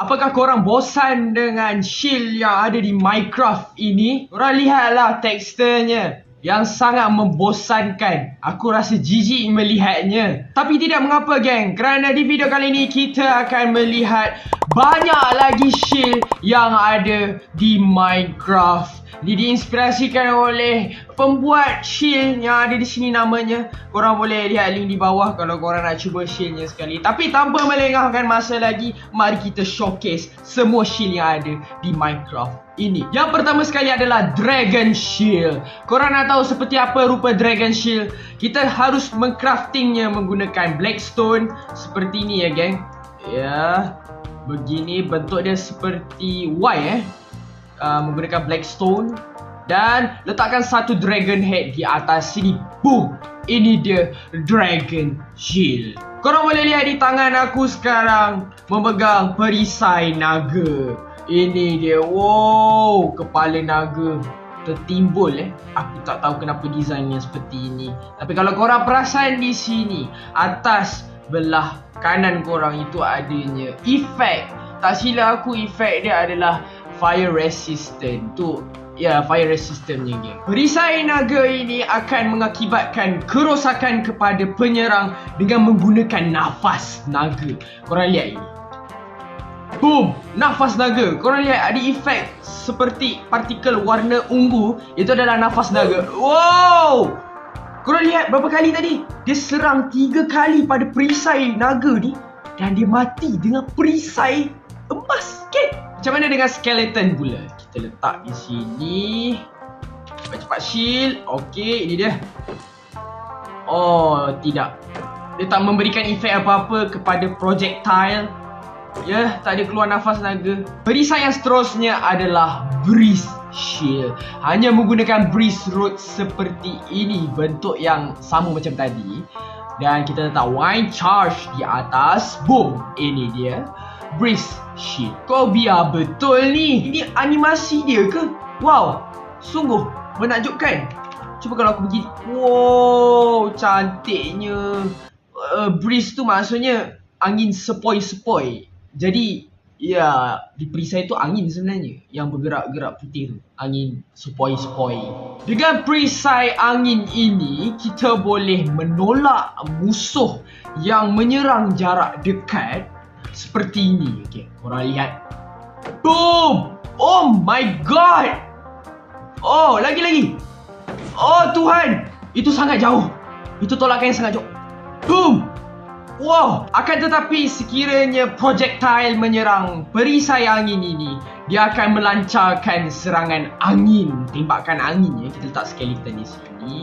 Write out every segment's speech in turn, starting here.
Apakah korang bosan dengan shield yang ada di Minecraft ini? Korang lihatlah teksturnya yang sangat membosankan. Aku rasa jijik melihatnya. Tapi tidak mengapa geng, kerana di video kali ini kita akan melihat banyak lagi shield yang ada di Minecraft. Ini diinspirasikan oleh pembuat shield yang ada di sini namanya. Korang boleh lihat link di bawah kalau korang nak cuba shieldnya sekali. Tapi tanpa melengahkan masa lagi, mari kita showcase semua shield yang ada di Minecraft ini. Yang pertama sekali adalah Dragon Shield. Korang nak tahu seperti apa rupa Dragon Shield? Kita harus mengcraftingnya menggunakan Blackstone seperti ini ya geng. Ya, begini bentuk dia seperti Y eh uh, menggunakan blackstone dan letakkan satu dragon head di atas sini. Boom! Ini dia dragon shield. Korang boleh lihat di tangan aku sekarang memegang perisai naga. Ini dia. Wow, kepala naga tertimbul eh. Aku tak tahu kenapa desainnya seperti ini. Tapi kalau korang perasan di sini, atas belah kanan korang itu adanya efek. Tak silap aku efek dia adalah fire resistant tu ya fire resistantnya game. Perisai naga ini akan mengakibatkan kerosakan kepada penyerang dengan menggunakan nafas naga. Korang lihat ini. Boom! Nafas naga. Korang lihat ada efek seperti partikel warna ungu. Itu adalah nafas naga. Wow! Korang lihat berapa kali tadi? Dia serang tiga kali pada perisai naga ni. Dan dia mati dengan perisai emas. Okay? Macam mana dengan skeleton pula? Kita letak di sini. Cepat-cepat shield. Okey, ini dia. Oh, tidak. Dia tak memberikan efek apa-apa kepada projectile. Ya, tak ada keluar nafas naga. Perisai yang seterusnya adalah breeze shield. Hanya menggunakan breeze road seperti ini. Bentuk yang sama macam tadi. Dan kita letak wine charge di atas. Boom. Ini dia. Breeze Shit, kau biar betul ni. Ini animasi dia ke? Wow, sungguh menakjubkan. Cuba kalau aku pergi. Wow, cantiknya. Uh, breeze tu maksudnya angin sepoi-sepoi. Jadi, ya, di perisai tu angin sebenarnya. Yang bergerak-gerak putih tu. Angin sepoi-sepoi. Dengan perisai angin ini, kita boleh menolak musuh yang menyerang jarak dekat seperti ini okey korang lihat. Boom! Oh my god! Oh lagi lagi oh tuhan! Itu sangat jauh. Itu tolakan yang sangat jauh. Boom wow akan tetapi sekiranya projectile menyerang perisai angin ini dia akan melancarkan serangan angin tembakan angin ya kita letak skeleton di sini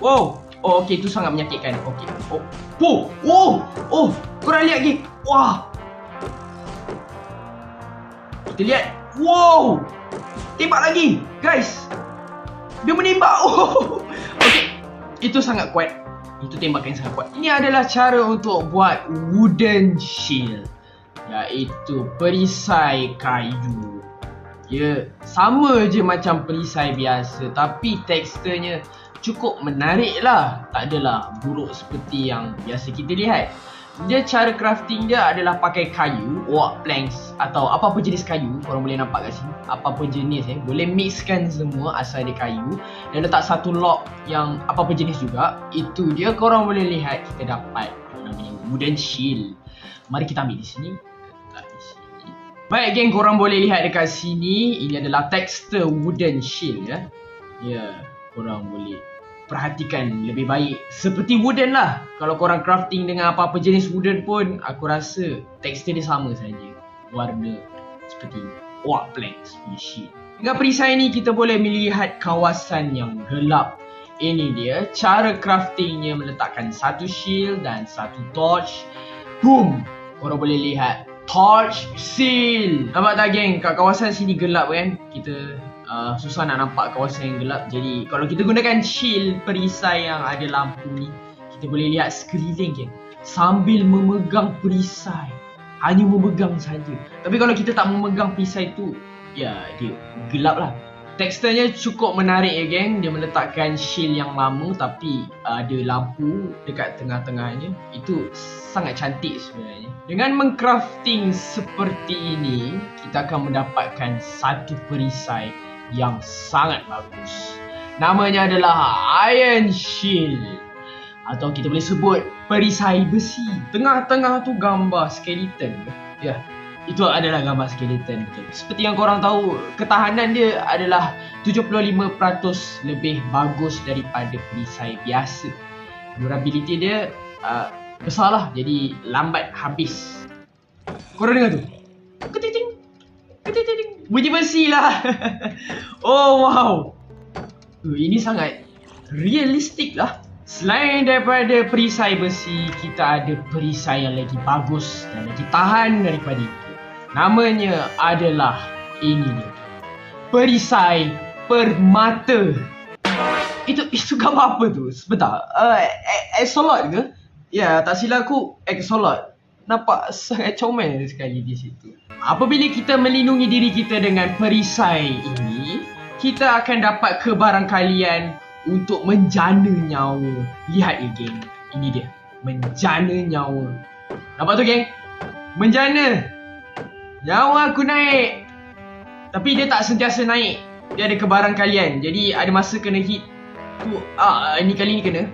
wow Oh okey itu sangat menyakitkan. Okey. Oh. Oh. Oh. Oh. Korang lihat lagi. Wah. Kita lihat. Wow. Tembak lagi. Guys. Dia menembak. Oh. Okey. Itu sangat kuat. Itu tembakan yang sangat kuat. Ini adalah cara untuk buat wooden shield. Iaitu perisai kayu. Ya, sama je macam perisai biasa tapi teksturnya cukup menarik lah Tak adalah buruk seperti yang biasa kita lihat dia cara crafting dia adalah pakai kayu, oak planks atau apa-apa jenis kayu korang boleh nampak kat sini. Apa-apa jenis eh. Boleh mixkan semua asal dia kayu dan letak satu log yang apa-apa jenis juga. Itu dia korang boleh lihat kita dapat namanya wooden shield. Mari kita ambil di sini. Baik geng korang boleh lihat dekat sini ini adalah texture wooden shield ya ya yeah korang boleh perhatikan lebih baik. Seperti wooden lah. Kalau korang crafting dengan apa-apa jenis wooden pun aku rasa tekstur dia sama saja. Warna seperti oak planks sheet dengan perisai ni kita boleh melihat kawasan yang gelap. Ini dia cara craftingnya meletakkan satu shield dan satu torch. Boom! Korang boleh lihat torch seal. Nampak tak geng? Kat kawasan sini gelap kan? Kita uh, susah nak nampak kawasan yang gelap jadi kalau kita gunakan shield perisai yang ada lampu ni kita boleh lihat sekeliling kan sambil memegang perisai hanya memegang saja tapi kalau kita tak memegang perisai tu ya dia gelap lah Teksturnya cukup menarik ya geng. Dia meletakkan shield yang lama tapi ada lampu dekat tengah-tengahnya. Itu sangat cantik sebenarnya. Dengan mengcrafting seperti ini, kita akan mendapatkan satu perisai yang sangat bagus. Namanya adalah Iron Shield. Atau kita boleh sebut perisai besi. Tengah-tengah tu gambar skeleton. Ya, itu adalah gambar skeleton betul. Seperti yang korang tahu, ketahanan dia adalah 75% lebih bagus daripada perisai biasa. Durability dia uh, besar lah, jadi lambat habis. Korang dengar tu? Ketiting, ketiting, bunyi besi lah. oh wow, uh, ini sangat realistik lah. Selain daripada perisai besi, kita ada perisai yang lagi bagus dan lagi tahan daripada itu. Namanya adalah ini dia. Perisai permata. Itu itu gambar apa tu? Sebentar. Uh, Exolot ke? Ya, tak silap aku Exolot. Nampak sangat comel sekali di situ. Apabila kita melindungi diri kita dengan perisai ini, kita akan dapat kebarangkalian untuk menjana nyawa. Lihat ya geng. Ini dia. Menjana nyawa. Nampak tu geng? Menjana. Nyawa aku naik. Tapi dia tak sentiasa naik. Dia ada kebaran kalian. Jadi ada masa kena hit. Tu ah ini kali ni kena.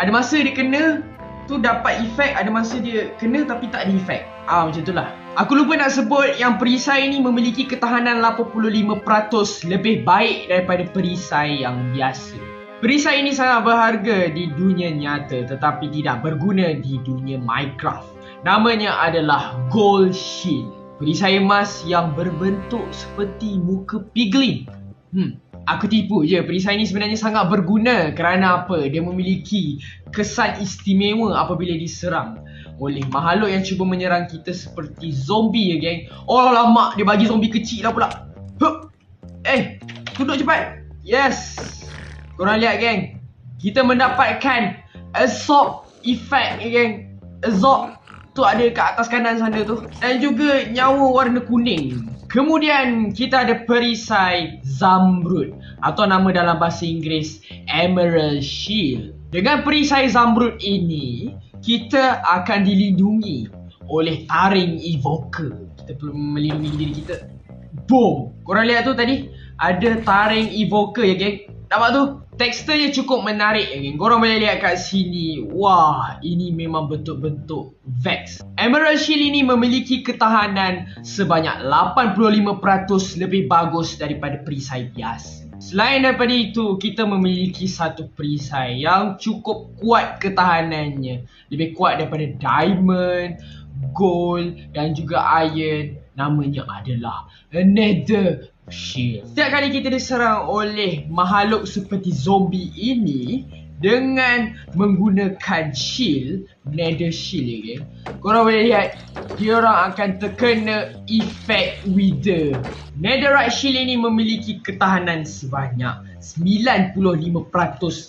Ada masa dia kena tu dapat efek, ada masa dia kena tapi tak ada efek. Ah macam itulah. Aku lupa nak sebut yang perisai ni memiliki ketahanan 85% lebih baik daripada perisai yang biasa. Perisai ini sangat berharga di dunia nyata tetapi tidak berguna di dunia Minecraft. Namanya adalah Gold Shield. Perisai emas yang berbentuk seperti muka piglin. Hmm, aku tipu je. Perisai ini sebenarnya sangat berguna kerana apa? Dia memiliki kesan istimewa apabila diserang oleh makhluk yang cuba menyerang kita seperti zombie ya geng. Oh lama dia bagi zombie kecil lah pula. Hup. Eh, duduk cepat. Yes. Korang lihat geng. Kita mendapatkan absorb effect ya geng. Absorb tu ada kat atas kanan sana tu dan juga nyawa warna kuning kemudian kita ada perisai zamrud atau nama dalam bahasa Inggeris emerald shield. Dengan perisai zamrud ini kita akan dilindungi oleh taring evoker. Kita perlu melindungi diri kita. Boom! Korang lihat tu tadi ada taring evoker ya geng nampak tu Teksturnya cukup menarik geng. Korang boleh lihat kat sini. Wah, ini memang bentuk-bentuk Vex. Emerald Shield ini memiliki ketahanan sebanyak 85% lebih bagus daripada perisai biasa. Selain daripada itu, kita memiliki satu perisai yang cukup kuat ketahanannya. Lebih kuat daripada diamond, gold dan juga iron. Namanya adalah Nether shield. Setiap kali kita diserang oleh makhluk seperti zombie ini dengan menggunakan shield, nether shield okay? Korang boleh lihat dia orang akan terkena efek wither. Netherite shield ini memiliki ketahanan sebanyak 95%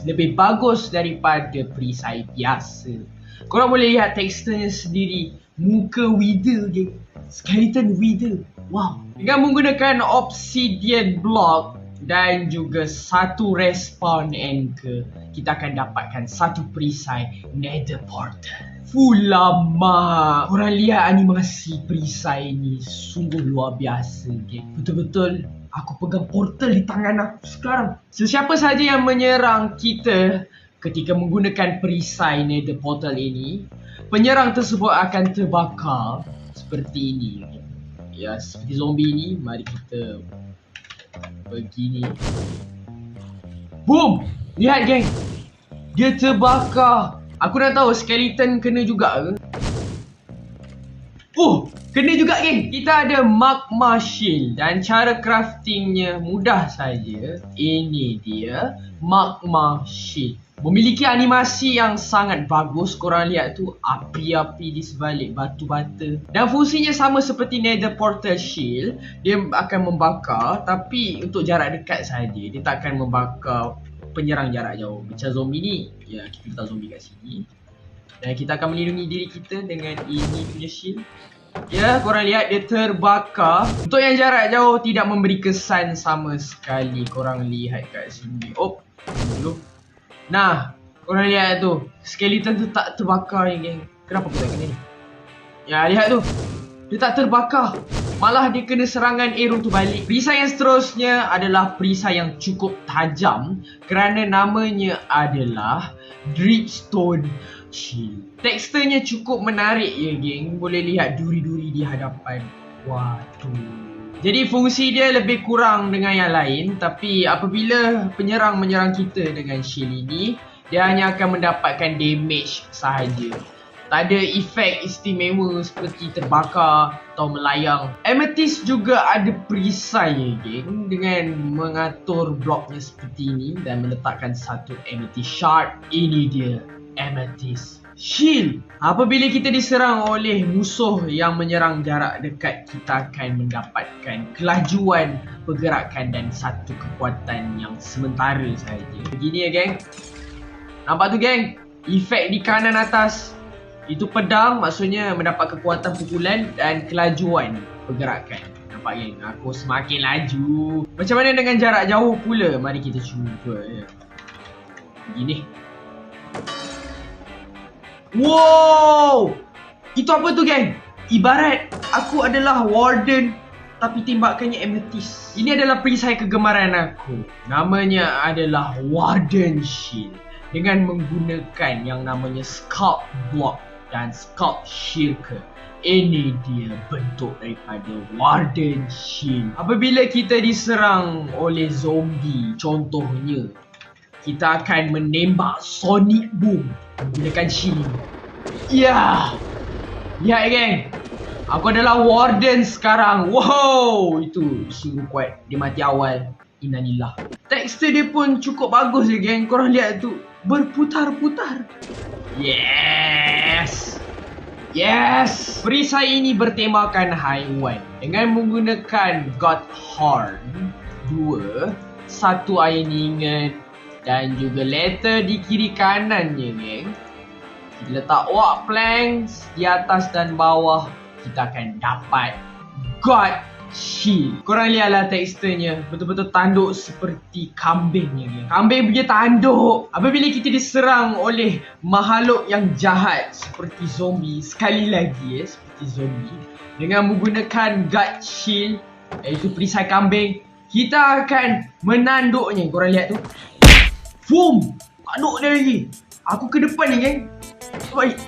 lebih bagus daripada perisai biasa. Korang boleh lihat teksturnya sendiri, muka wither je. Skeleton wither. Wow. Dengan menggunakan obsidian block dan juga satu respawn anchor, kita akan dapatkan satu perisai nether portal. Full lama. Korang lihat animasi perisai ni sungguh luar biasa. Okay? Betul-betul aku pegang portal di tangan aku sekarang. Sesiapa saja yang menyerang kita ketika menggunakan perisai nether portal ini, penyerang tersebut akan terbakar seperti ini. Ya seperti zombie ni mari kita begini boom lihat geng dia terbakar aku nak tahu skeleton kena juga ke Oh, kena juga geng. Kita ada magma shield dan cara craftingnya mudah saja. Ini dia magma shield. Memiliki animasi yang sangat bagus Korang lihat tu Api-api di sebalik batu bata Dan fungsinya sama seperti Nether Portal Shield Dia akan membakar Tapi untuk jarak dekat saja Dia tak akan membakar penyerang jarak jauh Macam zombie ni Ya kita letak zombie kat sini Dan kita akan melindungi diri kita dengan ini punya shield Ya, korang lihat dia terbakar. Untuk yang jarak jauh tidak memberi kesan sama sekali. Korang lihat kat sini. Oh, dulu. Nah, korang lihat tu. Skeleton tu tak terbakar ni, geng. Kenapa aku tak kena ni? Ya, lihat tu. Dia tak terbakar. Malah dia kena serangan arrow tu balik. Perisai yang seterusnya adalah perisai yang cukup tajam kerana namanya adalah Dripstone Shield. Teksturnya cukup menarik ya geng. Boleh lihat duri-duri di hadapan. Waduh. Jadi fungsi dia lebih kurang dengan yang lain tapi apabila penyerang menyerang kita dengan shield ini dia hanya akan mendapatkan damage sahaja tak ada efek istimewa seperti terbakar atau melayang. Amethyst juga ada perisai geng dengan mengatur bloknya seperti ini dan meletakkan satu amethyst shard. Ini dia amethyst shield. Apabila kita diserang oleh musuh yang menyerang jarak dekat, kita akan mendapatkan kelajuan pergerakan dan satu kekuatan yang sementara sahaja. Begini ya geng. Nampak tu geng? Efek di kanan atas itu pedang maksudnya mendapat kekuatan pukulan dan kelajuan pergerakan. Nampak geng? Aku semakin laju. Macam mana dengan jarak jauh pula? Mari kita cuba ya. Begini. Wow! Itu apa tu geng? Ibarat aku adalah warden tapi tembakannya amethyst. Ini adalah perisai kegemaran aku. Namanya adalah Warden Shield. Dengan menggunakan yang namanya Sculpt Block dan Scout Shirka. Ini dia bentuk daripada Warden Shield. Apabila kita diserang oleh zombie, contohnya, kita akan menembak Sonic Boom menggunakan shield. Ya! Lihat geng! Aku adalah Warden sekarang. Wow! Itu sungguh kuat. Dia mati awal. Inanillah. Tekstur dia pun cukup bagus je geng. Korang lihat tu. Berputar-putar. Yes! Yes! Perisai ini bertemakan haiwan dengan menggunakan God Horn dua, satu iron ingot dan juga letter di kiri kanannya geng. Kita letak walk planks di atas dan bawah kita akan dapat God Shield. Korang lihatlah teksturnya. Betul-betul tanduk seperti kambing ni. Kambing punya tanduk. Apabila kita diserang oleh makhluk yang jahat seperti zombie. Sekali lagi ya, seperti zombie. Dengan menggunakan gut shield. Iaitu perisai kambing. Kita akan menanduknya. Korang lihat tu. Boom! Tanduk dia lagi. Aku ke depan ni geng. Baik.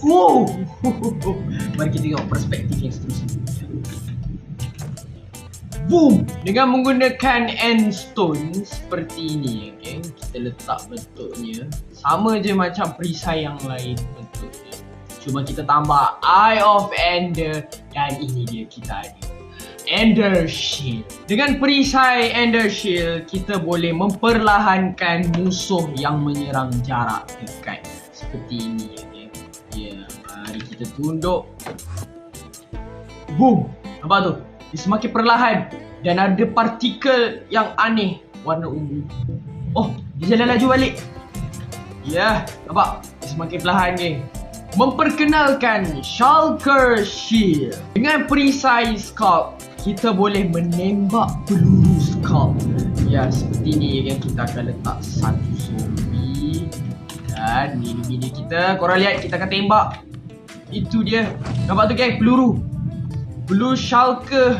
Wow! Mari kita tengok perspektif yang seterusnya. Boom! Dengan menggunakan end stone seperti ini, okay? kita letak bentuknya sama je macam perisai yang lain bentuknya. Cuma kita tambah Eye of Ender dan ini dia kita ada. Ender Shield. Dengan perisai Ender Shield, kita boleh memperlahankan musuh yang menyerang jarak dekat. Seperti ini. Okay? Ya, mari kita tunduk. Boom! Nampak tu? Dia semakin perlahan dan ada partikel yang aneh warna ungu. Oh, dia jalan laju balik. Ya, yeah, nampak? Dia semakin perlahan geng. Memperkenalkan Shulker Shield. Dengan perisai Sculpt, kita boleh menembak peluru Sculpt. Ya, seperti ni yang kita akan letak satu zombie. Dan mini-mini kita, korang lihat kita akan tembak. Itu dia. Nampak tu geng, peluru. Blue Shulker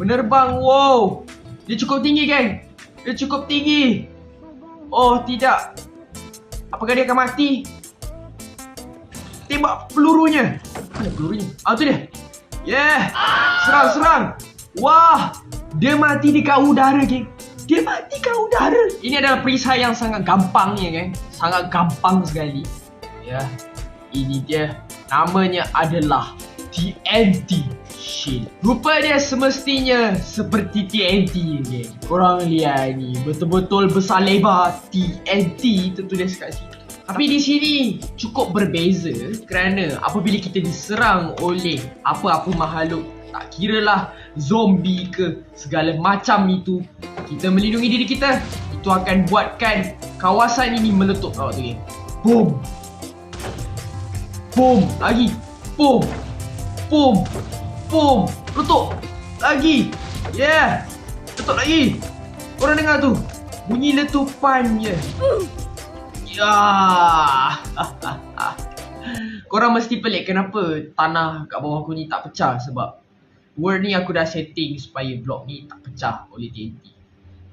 menerbang. Wow. Dia cukup tinggi, geng. Dia cukup tinggi. Oh, tidak. Apakah dia akan mati? Tembak pelurunya. Mana pelurunya? Ah, tu dia. Yeah. Serang, serang. Wah. Dia mati dekat udara, geng. Dia mati kat udara. Ini adalah perisai yang sangat gampang ya, geng. Sangat gampang sekali. Ya. Ini dia. Namanya adalah TNT Shield. Rupa dia semestinya seperti TNT ni. Korang lihat ni, betul-betul besar lebar TNT tertulis kat sini. Tapi di sini cukup berbeza kerana apabila kita diserang oleh apa-apa makhluk tak kira lah zombie ke segala macam itu kita melindungi diri kita itu akan buatkan kawasan ini meletup kau tu Boom Boom Lagi Boom Boom. Boom. Letup. Lagi. Yeah. Letup lagi. Korang dengar tu. Bunyi letupannya. Ya. Korang mesti pelik kenapa tanah kat bawah aku ni tak pecah sebab word ni aku dah setting supaya blok ni tak pecah oleh TNT.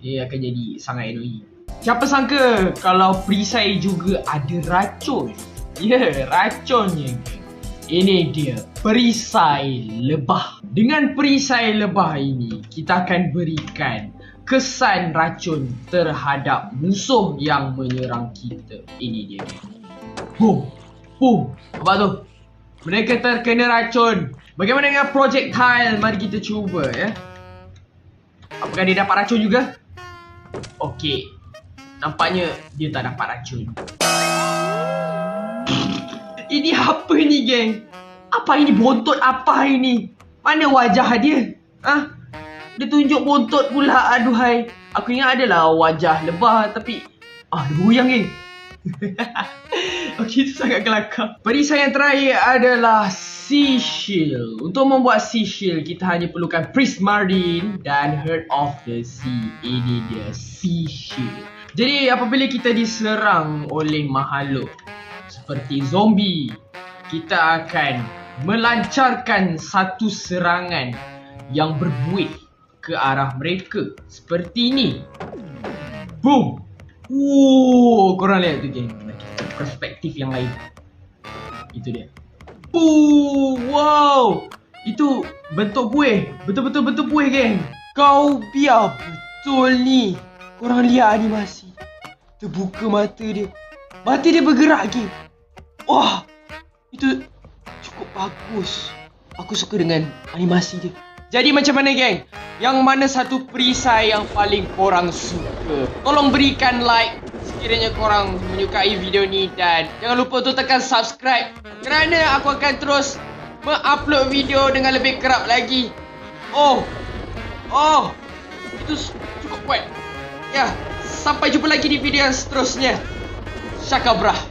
Dia akan jadi sangat annoying. Siapa sangka kalau perisai juga ada racun? Ya, yeah, racunnya. Ini dia, perisai lebah. Dengan perisai lebah ini, kita akan berikan kesan racun terhadap musuh yang menyerang kita. Ini dia. Boom. Boom. Apa tu? Mereka terkena racun. Bagaimana dengan projectile? Mari kita cuba ya. Apakah dia dapat racun juga? Okey. Nampaknya dia tak dapat racun. Ini apa ni geng? Apa ini bontot apa ini? Mana wajah dia? Ah, Dia tunjuk bontot pula aduhai. Aku ingat adalah wajah lebah tapi ah goyang geng. Okey, itu sangat kelakar. Perisai yang terakhir adalah Sea. Untuk membuat Sea kita hanya perlukan Prismarine dan Heart of the Sea. Ini dia Sea. Jadi, apabila kita diserang oleh makhluk seperti zombie, kita akan melancarkan satu serangan yang berbuih ke arah mereka. Seperti ini. Boom! Wuh, korang lihat tu geng. Perspektif yang lain. Itu dia. Wuh, wow. Itu bentuk buih. Betul-betul bentuk buih geng. Kau biar betul ni. Korang lihat animasi. Terbuka mata dia. Mata dia bergerak geng. Wah. Itu cukup bagus. Aku suka dengan animasi dia. Jadi macam mana geng? Yang mana satu perisai yang paling korang suka? Tolong berikan like sekiranya korang menyukai video ni dan jangan lupa untuk tekan subscribe kerana aku akan terus mengupload video dengan lebih kerap lagi. Oh. Oh. Itu cukup kuat. Ya, sampai jumpa lagi di video yang seterusnya. Syakabrah.